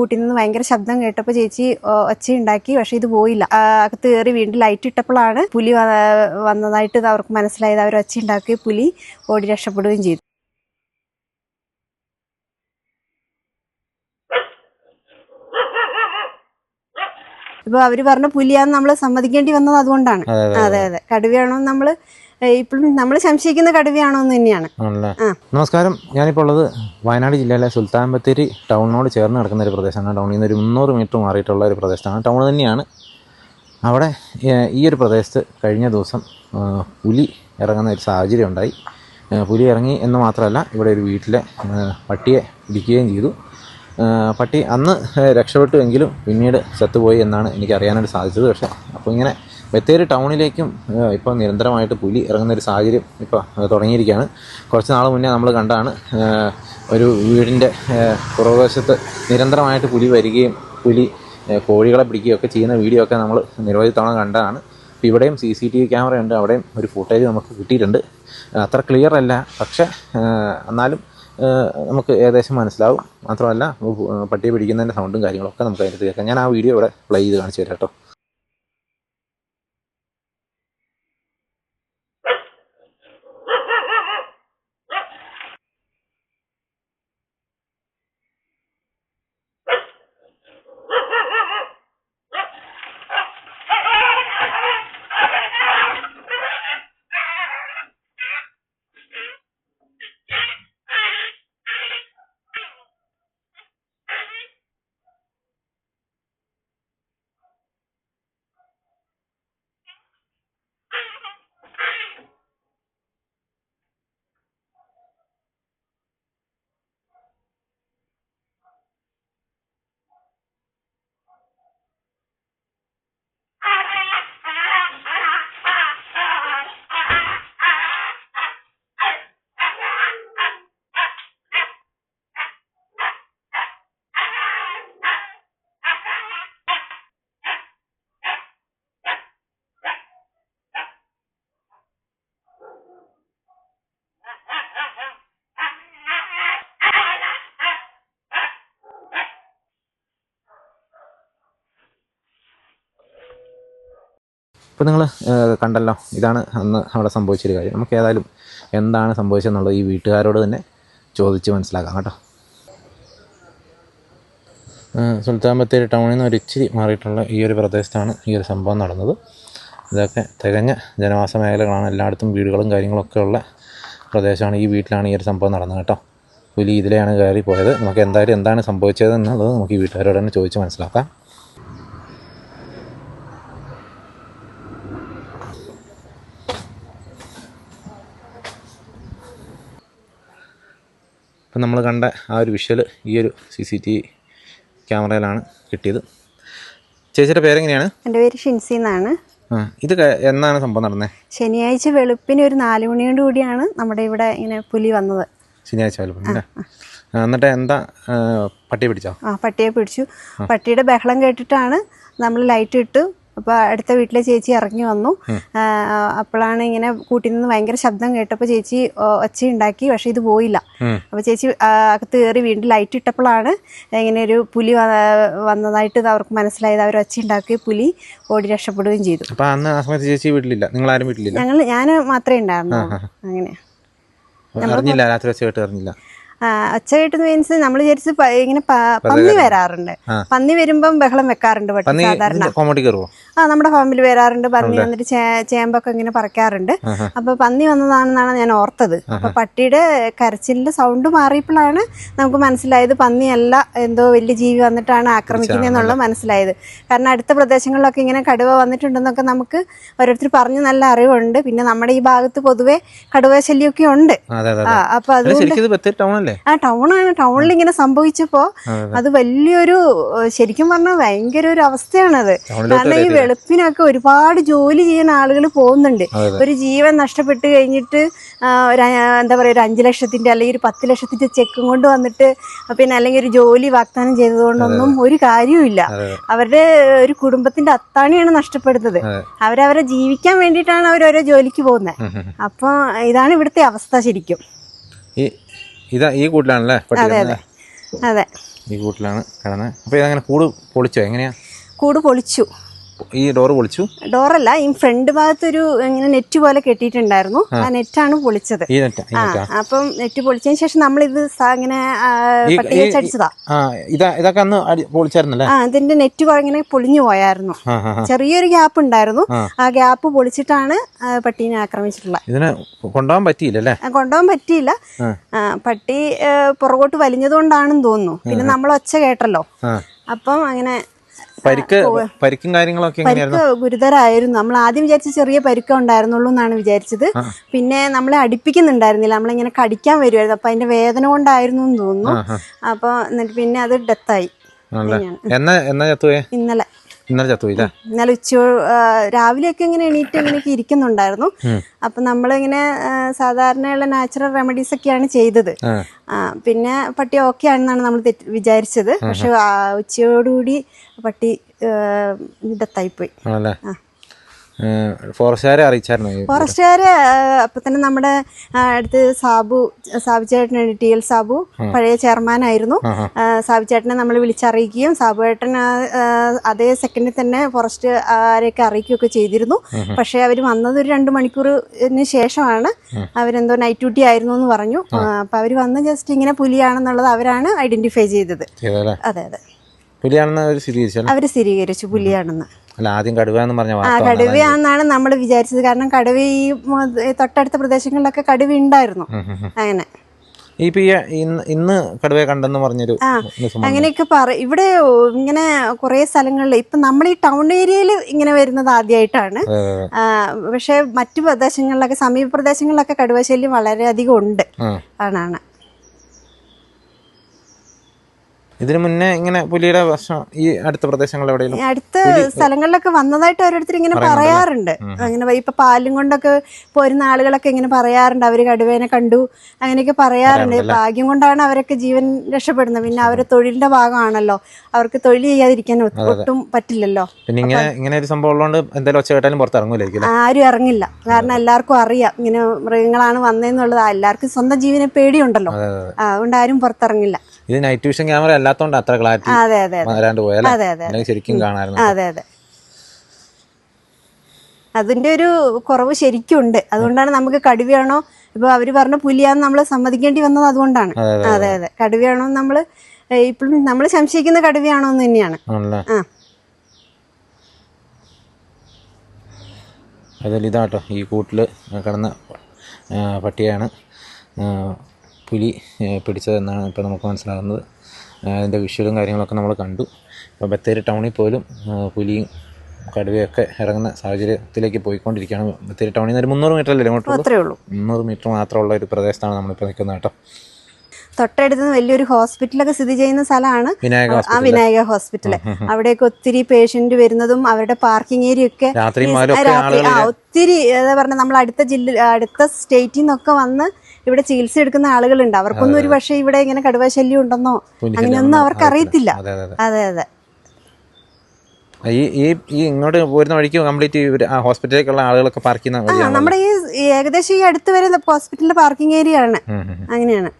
കൂട്ടി നിന്ന് ഭയങ്കര ശബ്ദം കേട്ടപ്പോൾ ചേച്ചി ഒച്ചയുണ്ടാക്കി പക്ഷെ ഇത് പോയില്ല. അകത്ത് കയറി വീണ്ടും ലൈറ്റ് ഇട്ടപ്പോഴാണ് പുലി വന്നതായിട്ട് അവർക്ക് മനസ്സിലായത്. അവർ ഒച്ചയുണ്ടാക്കി പുലി ഓടി രക്ഷപ്പെടുകയും ചെയ്തു. ഇപ്പൊ അവർ പറഞ്ഞ പുലിയാന്ന് നമ്മൾ സമ്മതിക്കേണ്ടി വന്നത് അതുകൊണ്ടാണ്. അതെ, അതെ, കടുവയാണോ നമ്മൾ ഇപ്പോഴും നമ്മൾ സംശയിക്കുന്ന കടുവയാണോ എന്ന് തന്നെയാണ്. ആണല്ലേ. നമസ്കാരം. ഞാനിപ്പോൾ ഉള്ളത് വയനാട് ജില്ലയിലെ സുൽത്താൻ ബത്തേരി ടൗണിനോട് ചേർന്ന് കിടക്കുന്ന ഒരു പ്രദേശമാണ്. ടൗണിൽ നിന്ന് ഒരു മുന്നൂറ് മീറ്റർ മാറിയിട്ടുള്ള ഒരു പ്രദേശമാണ് ടൗൺ തന്നെയാണ്. അവിടെ ഈ ഒരു പ്രദേശത്ത് കഴിഞ്ഞ ദിവസം പുലി ഇറങ്ങുന്ന ഒരു സാഹചര്യം ഉണ്ടായി. പുലി ഇറങ്ങി എന്ന് മാത്രമല്ല ഇവിടെ ഒരു വീട്ടിലെ പട്ടിയെ പിടിക്കുകയും ചെയ്തു. പട്ടി അന്ന് രക്ഷപ്പെട്ടു എങ്കിലും പിന്നീട് ചത്തുപോയി എന്നാണ് എനിക്ക് അറിയാനായിട്ട് സാധിച്ചത്. പക്ഷേ അപ്പോൾ ഇങ്ങനെ ബത്തേരി ടൗണിലേക്കും ഇപ്പോൾ നിരന്തരമായിട്ട് പുലി ഇറങ്ങുന്ന ഒരു സാഹചര്യം ഇപ്പോൾ തുടങ്ങിയിരിക്കുകയാണ്. കുറച്ച് നാൾ മുന്നേ നമ്മൾ കണ്ടാണ് ഒരു വീടിന്റെ പുറകുവശത്ത് നിരന്തരമായിട്ട് പുലി വരികയും പുലി കോഴികളെ പിടിക്കുകയും ഒക്കെ ചെയ്യുന്ന വീഡിയോ ഒക്കെ നമ്മൾ നിരവധി തവണ കണ്ടതാണ്. ഇപ്പോൾ ഇവിടെയും C C T V camera ഉണ്ട് അവിടെയും ഒരു ഫുട്ടേജ് നമുക്ക് കിട്ടിയിട്ടുണ്ട്. അത്ര ക്ലിയർ അല്ല. പക്ഷേ എന്നാലും നമുക്ക് ഏകദേശം മനസ്സിലാവും. മാത്രമല്ല പട്ടിയെ പിടിക്കുന്നതിന്റെ സൗണ്ടും കാര്യങ്ങളൊക്കെ നമുക്ക് അതിനകത്ത് കേൾക്കാം. ഞാൻ ആ വീഡിയോ ഇവിടെ പ്ലേ ചെയ്ത് കാണിച്ചു തരാം കേട്ടോ. ഇപ്പോൾ നിങ്ങൾ കണ്ടല്ലോ ഇതാണ് അന്ന് അവിടെ സംഭവിച്ചൊരു കാര്യം. നമുക്ക് ഏതായാലും എന്താണ് സംഭവിച്ചതെന്നുള്ളത് ഈ വീട്ടുകാരോട് തന്നെ ചോദിച്ച് മനസ്സിലാക്കാം കേട്ടോ. സുൽത്താൻ ബത്തേരി ടൗണിൽ നിന്ന് ഒരു ഇച്ചിരി മാറിയിട്ടുള്ള ഈ ഒരു പ്രദേശത്താണ് ഈ ഒരു സംഭവം നടന്നത്. ഇതൊക്കെ തികഞ്ഞ ജനവാസ മേഖലകളാണ്. എല്ലായിടത്തും വീടുകളും കാര്യങ്ങളൊക്കെ ഉള്ള പ്രദേശമാണ് ഈ വീട്ടിലാണ് ഈ ഒരു സംഭവം നടന്നത് കേട്ടോ. പുലി ഇതിലെയാണ് കയറി പോയത് നമുക്ക് എന്തായാലും എന്താണ് സംഭവിച്ചത് എന്നുള്ളത് നമുക്ക് ഈ വീട്ടുകാരോട് തന്നെ ചോദിച്ച് മനസ്സിലാക്കാം. ഇപ്പം നമ്മൾ കണ്ട ആ ഒരു വിഷ്വൽ ഈ ഒരു സി സി ടി വി ക്യാമറയിലാണ് കിട്ടിയത്. ചേച്ചിയുടെ പേരെങ്ങനെയാണ്? എന്റെ പേര് ഷിൻസി എന്നാണ്. ഇത് എന്നാണ് സംഭവം നടന്നത് ശനിയാഴ്ച വെളുപ്പിന് ഒരു നാല് മണിയോട് കൂടിയാണ് നമ്മുടെ ഇവിടെ ഇങ്ങനെ പുലി വന്നത്. ശനിയാഴ്ച വെളുപ്പിന് എന്നിട്ട് എന്താ പട്ടിയെ പിടിച്ചോ? ആ പട്ടിയെ പിടിച്ചു. പട്ടിയുടെ ബഹളം കേട്ടിട്ടാണ് നമ്മൾ ലൈറ്റ് ഇട്ടു. അപ്പോൾ അടുത്ത വീട്ടിലെ ചേച്ചി ഇറങ്ങി വന്നു. അപ്പോഴാണ് ഇങ്ങനെ കൂട്ടിൽ നിന്ന് ഭയങ്കര ശബ്ദം കേട്ടപ്പോൾ ചേച്ചി ഒച്ച ഒച്ചയുണ്ടാക്കി പക്ഷെ ഇത് പോയില്ല. അപ്പൊ അപ്പോൾ ചേച്ചി അകത്ത് കയറി വീണ്ടും ലൈറ്റ് ഇട്ടപ്പോഴാണ് ഇങ്ങനെ ഒരു പുലി വന്നതായിട്ട് അവർക്ക് മനസ്സിലായത്. അവർ ഒച്ചയുണ്ടാക്കി പുലി ഓടി രക്ഷപ്പെടുകയും ചെയ്തു. അപ്പോൾ അന്ന് ആ സമയത്ത് ചേച്ചി വീട്ടിലില്ല. നിങ്ങൾ ആരും വീട്ടിലില്ല? ഞങ്ങൾ ഞാൻ മാത്രമേ ഉണ്ടായിരുന്നു അങ്ങനെ. അറിഞ്ഞില്ല രാത്രി വെച്ച് കേട്ട് അറിഞ്ഞില്ല? ആ, ഒച്ച കേട്ടെന്ന് മീൻസ് നമ്മൾ വിചാരിച്ച് ഇങ്ങനെ പന്നി വരാറുണ്ട്. പന്നി വരുമ്പം ബഹളം വെക്കാറുണ്ട് പട്ടി സാധാരണ. കോമഡി കയറുമോ ആ നമ്മുടെ ഫാമിൽ വരാറുണ്ട്. പന്നി വന്നിട്ട് ചേമ്പൊക്കെ ഇങ്ങനെ പറിക്കാറുണ്ട്. അപ്പൊ പന്നി വന്നതാണെന്നാണ് ഞാൻ ഓർത്തത്. അപ്പൊ പട്ടിയുടെ കരച്ചിലിന്റെ സൗണ്ട് മാറിയപ്പോഴാണ് നമുക്ക് മനസ്സിലായത് പന്നിയല്ല എന്തോ വലിയ ജീവി വന്നിട്ടാണ് ആക്രമിക്കുന്നതെന്നുള്ളത് മനസ്സിലായത്. കാരണം അടുത്ത പ്രദേശങ്ങളിലൊക്കെ ഇങ്ങനെ കടുവ വന്നിട്ടുണ്ടെന്നൊക്കെ നമുക്ക് ഓരോരുത്തർ പറഞ്ഞു നല്ല അറിവുണ്ട്. പിന്നെ നമ്മുടെ ഈ ഭാഗത്ത് പൊതുവെ കടുവ ശല്യമൊക്കെ ഉണ്ട്. അപ്പൊ അത് ആ ടൗണാണ്. ടൗണിൽ ഇങ്ങനെ സംഭവിച്ചപ്പോ അത്. വലിയൊരു ശരിക്കും പറഞ്ഞാൽ ഭയങ്കര ഒരു അവസ്ഥയാണത്. കാരണം ഈ വെളുപ്പിനൊക്കെ ഒരുപാട് ജോലി ചെയ്യുന്ന ആളുകൾ പോകുന്നുണ്ട്. ഒരു ജീവൻ നഷ്ടപ്പെട്ട് കഴിഞ്ഞിട്ട് ഒരു എന്താ പറയുക ഒരു അഞ്ച് ലക്ഷത്തിന്റെ അല്ലെങ്കിൽ ഒരു പത്ത് ലക്ഷത്തിന്റെ ചെക്കും കൊണ്ട് വന്നിട്ട് പിന്നെ അല്ലെങ്കിൽ ഒരു ജോലി വാഗ്ദാനം ചെയ്തതുകൊണ്ടൊന്നും ഒരു കാര്യവുമില്ല. അവരുടെ ഒരു കുടുംബത്തിന്റെ അത്താണിയാണ് നഷ്ടപ്പെടുന്നത്. അവരവരെ ജീവിക്കാൻ വേണ്ടിയിട്ടാണ് അവർ ഓരോ ജോലിക്ക് പോകുന്നത്. അപ്പോൾ ഇതാണ് ഇവിടുത്തെ അവസ്ഥ ശരിക്കും. ഈ ഇതാ ഈ കൂട്ടിലാണല്ലേ പട്ടി അതെ അതെ. അതെ. ഈ കൂട്ടിലാണ് കിടന്നത് അപ്പോൾ ഇതങ്ങനെ കൂട് പൊളിച്ചോ? എങ്ങനെയാ? കൂട് പൊളിച്ചു. ഈ ഡോർ പൊളിച്ചു? ഡോറല്ല ഈ ഫ്രണ്ട് ഭാഗത്തൊരു ഇങ്ങനെ നെറ്റ് പോലെ കെട്ടിയിട്ടുണ്ടായിരുന്നു. ആ. നെറ്റാണ് പൊളിച്ചത്. ഈ നെറ്റ ഈ ആ നെറ്റാ. അപ്പം നെറ്റ് പൊളിച്ചതിന് ശേഷം നമ്മൾ ഇത് ഇങ്ങനെ ഈ- പട്ടി ഈ- അടിച്ചതാ ആ ഇതാ ഇതൊക്കെ അന്ന് അടി പൊളിച്ചായിരുന്നല്ലേ? ആ ഇതിന്റെ നെറ്റ് ഇങ്ങനെ പൊളിഞ്ഞു പോയായിരുന്നു. ആ ആ ആ. ചെറിയൊരു ഗ്യാപ്പ് ഉണ്ടായിരുന്നു. ആ. ആ ഗ്യാപ്പ് പൊളിച്ചിട്ടാണ് ആ, പട്ടീനെ ആക്രമിച്ചിട്ടുള്ളത്. ഇതിനെ കൊണ്ടുപോകാൻ പറ്റിയില്ലല്ലേ? ആ, കൊണ്ടുപോകാൻ പറ്റിയില്ല. ആ. ആ, പട്ടി പുറകോട്ട് വലിഞ്ഞതുകൊണ്ടാണെന്ന് തോന്നുന്നു. പിന്നെ നമ്മൾ ഒച്ച കേട്ടല്ലോ. ആ. അപ്പം അങ്ങനെ പരിക്ക് പരിക്കും കാര്യങ്ങളൊക്കെ പരിക്ക് ഗുരുതരായിരുന്നു. നമ്മൾ ആദ്യം വിചാരിച്ച ചെറിയ പരിക്ക ഉണ്ടായിരുന്നുള്ളൂ എന്നാണ് വിചാരിച്ചത്. പിന്നെ നമ്മളെ അടുപ്പിക്കുന്നുണ്ടായിരുന്നില്ല. നമ്മളിങ്ങനെ കടിക്കാൻ വരുമായിരുന്നു അപ്പൊ അതിന്റെ വേദന കൊണ്ടായിരുന്നു എന്ന് തോന്നുന്നു. അപ്പൊ എന്നിട്ട് പിന്നെ അത് ഡെത്തായി ഇന്നലെ. ഇന്നലെ ചത്തുപോയില്ലേ ഇന്നലെ ഉച്ച ആ, രാവിലെയൊക്കെ ഇങ്ങനെ എണീറ്റ് ഇങ്ങനെയൊക്കെ ഇരിക്കുന്നുണ്ടായിരുന്നു. അപ്പൊ നമ്മളിങ്ങനെ ആ, സാധാരണയുള്ള നാച്ചുറൽ റെമഡീസ് ഒക്കെയാണ് ചെയ്തത്. ആ. ആ, പിന്നെ പട്ടി ഓക്കെ ആണെന്നാണ് നമ്മൾ വിചാരിച്ചത്. പക്ഷെ ആ, ഉച്ചയോടുകൂടി പട്ടി ഡെത്തായിപ്പോയി. ആണല്ലേ? ഫോറസ്റ്റുകാരെ അറിയിച്ചായിരുന്നു ഫോറസ്റ്റുകാര് അപ്പൊ തന്നെ നമ്മുടെ അടുത്ത് സാബു സാബു ചേട്ടനാണ് ടി എൽ സാബു പഴയ ചെയർമാൻ ആയിരുന്നു. സാബു ചേട്ടനെ നമ്മൾ വിളിച്ചറിയിക്കുകയും സാബു ചേട്ടൻ അതേ സെക്കൻഡിൽ തന്നെ ഫോറസ്റ്റ് ആരെയൊക്കെ അറിയിക്കുകയൊക്കെ ചെയ്തിരുന്നു. പക്ഷെ അവർ വന്നത് ഒരു രണ്ട് മണിക്കൂറിന് ശേഷമാണ്. അവരെന്തോ നൈറ്റ് ഡ്യൂട്ടി ആയിരുന്നു എന്ന് പറഞ്ഞു. അപ്പൊ അവർ വന്ന് ജസ്റ്റ് ഇങ്ങനെ പുലിയാണെന്നുള്ളത് അവരാണ് ഐഡന്റിഫൈ ചെയ്തത്. അതെ അതെ. പുലിയാണെന്ന് അവർ സ്ഥിരീകരിച്ചു അവർ സ്ഥിരീകരിച്ചു പുലിയാണെന്ന്. അല്ല ആദ്യം കടുവ എന്ന് പറഞ്ഞ ആ കടുവയാണെന്നാണ് നമ്മൾ വിചാരിച്ചത്. കാരണം കടുവ ഈ തൊട്ടടുത്ത പ്രദേശങ്ങളിലൊക്കെ കടുവ ഉണ്ടായിരുന്നു. അങ്ങനെ. ഇന്ന് കടുവയെ കണ്ടെന്ന് പറഞ്ഞൊരു അങ്ങനെയൊക്കെ പറ ഇവിടെ ഇങ്ങനെ കുറെ സ്ഥലങ്ങളിൽ ഇപ്പൊ നമ്മൾ ഈ ടൗൺ ഏരിയയിൽ ഇങ്ങനെ വരുന്നത് ആദ്യമായിട്ടാണ് പക്ഷെ മറ്റു പ്രദേശങ്ങളിലൊക്കെ സമീപ പ്രദേശങ്ങളിലൊക്കെ കടുവ ശല്യം വളരെയധികം ഉണ്ട്. ആണാണ് ഇതിനു മുന്നേ ഇങ്ങനെ പുലിയുടെ ഭക്ഷണം ഈ അടുത്ത പ്രദേശങ്ങളിൽ എവിടെയെങ്കിലും അടുത്ത സ്ഥലങ്ങളിലൊക്കെ വന്നതായിട്ട് ഓരോരുത്തർ ഇങ്ങനെ പറയാറുണ്ട്. അങ്ങനെ ഇപ്പൊ പാലും കൊണ്ടൊക്കെ പോരുന്ന ആളുകളൊക്കെ ഇങ്ങനെ പറയാറുണ്ട്. അവർ കടുവേനെ കണ്ടു. അങ്ങനെയൊക്കെ പറയാറുണ്ട്. ഭാഗ്യം കൊണ്ടാണ് അവരൊക്കെ ജീവൻ രക്ഷപ്പെടുന്നത്. പിന്നെ അവരെ തൊഴിലിന്റെ ഭാഗമാണല്ലോ. അവർക്ക് തൊഴിൽ ചെയ്യാതിരിക്കാൻ ഒട്ടും പറ്റില്ലല്ലോ. പിന്നെ ഇങ്ങനെ ഇങ്ങനെ ഒരു സംഭവം ഉള്ളതുകൊണ്ട് എന്തായാലും ഒച്ച കേട്ടാലും പുറത്തിറങ്ങൂലായിരിക്കും അല്ലേ? ആരും ഇറങ്ങില്ല. കാരണം എല്ലാവർക്കും അറിയാം. ഇങ്ങനെ മൃഗങ്ങളാണ് വന്നതെന്നുള്ളത് എല്ലാവർക്കും സ്വന്തം ജീവനെ പേടിയുണ്ടല്ലോ. അതുകൊണ്ട് ആരും പുറത്തിറങ്ങില്ല. ഇത് നൈറ്റ് വിഷൻ ക്യാമറ അല്ലാത്തതുകൊണ്ട് അത്ര ക്ലാരിറ്റി വരാണ്ട് പോയാലേ ശരിക്കും കാണാറുണ്ട് അതെ അതെ. അതിന്റെ ഒരു കുറവ് ശരിക്കും ഉണ്ട് അതുകൊണ്ടാണ് നമുക്ക് കടുവയാണോ ഇപ്പൊ അവർ പറഞ്ഞ പുലിയാന്ന് നമ്മൾ സമ്മതിക്കേണ്ടി വന്നത് അതുകൊണ്ടാണ്. അതെ അതെ കടുവയാണോ നമ്മൾ ഇപ്പോഴും നമ്മൾ സംശയിക്കുന്ന കടുവയാണോ എന്ന് തന്നെയാണ്. ആ. അതിൽ ഇതാട്ടോ ഈ കൂട്ടിൽ കിടന്ന പട്ടിയാണ് പുലി പിടിച്ചതെന്നാണ് ഇപ്പോൾ നമുക്ക് മനസ്സിലാകുന്നത്. അതിന്റെ വിഷ്വലും കാര്യങ്ങളൊക്കെ നമ്മൾ കണ്ടു. ഇപ്പോൾ ബത്തേരി ടൗണിൽ പോലും പുലിയും കടുവയൊക്കെ ഇറങ്ങുന്ന സാഹചര്യത്തിലേക്ക് പോയിക്കൊണ്ടിരിക്കുകയാണ്. ബത്തേരി ടൗണിൽ നിന്ന് ഒരു മുന്നൂറ് മീറ്റർ അല്ലേ ഇങ്ങോട്ടുള്ളൂ? മുന്നൂറ് മീറ്റർ മാത്രമുള്ള ഒരു പ്രദേശത്താണ് നമ്മളിപ്പോൾ നിൽക്കുന്നത് കേട്ടോ. തൊട്ടടുത്ത് വലിയൊരു ഹോസ്പിറ്റലൊക്കെ സ്ഥിതി ചെയ്യുന്ന സ്ഥലമാണ്. വിനായക ആ വിനായക ഹോസ്പിറ്റൽ. അവിടെയൊക്കെ ഒത്തിരി പേഷ്യന്റ് വരുന്നതും അവരുടെ പാർക്കിംഗ് ഏരിയ ഒക്കെ രാത്രി ഒത്തിരി എന്താ പറഞ്ഞ നമ്മൾ അടുത്ത ജില്ല അടുത്ത സ്റ്റേറ്റിൽ നിന്നൊക്കെ വന്ന് ഇവിടെ ചികിത്സ എടുക്കുന്ന ആളുകളുണ്ട്. അവർക്കൊന്നും ഒരു പക്ഷേ ഇവിടെ ഇങ്ങനെ കടുവ ശല്യം ഉണ്ടെന്നോ അങ്ങനെയൊന്നും അവർക്ക് അറിയത്തില്ല. അതെ അതെ ഈ ഈ ഇങ്ങോട്ട് പോരുന്ന വഴിക്ക് കംപ്ലീറ്റ് ആ ഹോസ്പിറ്റലിലേക്കുള്ള ആളുകളൊക്കെ പാർക്ക് ചെയ്യുന്ന നമ്മുടെ ഈ ഏകദേശം ഈ അടുത്ത് വരെ ഹോസ്പിറ്റലിന്റെ പാർക്കിംഗ് ഏരിയ ആണ്. അങ്ങനെയാണ്.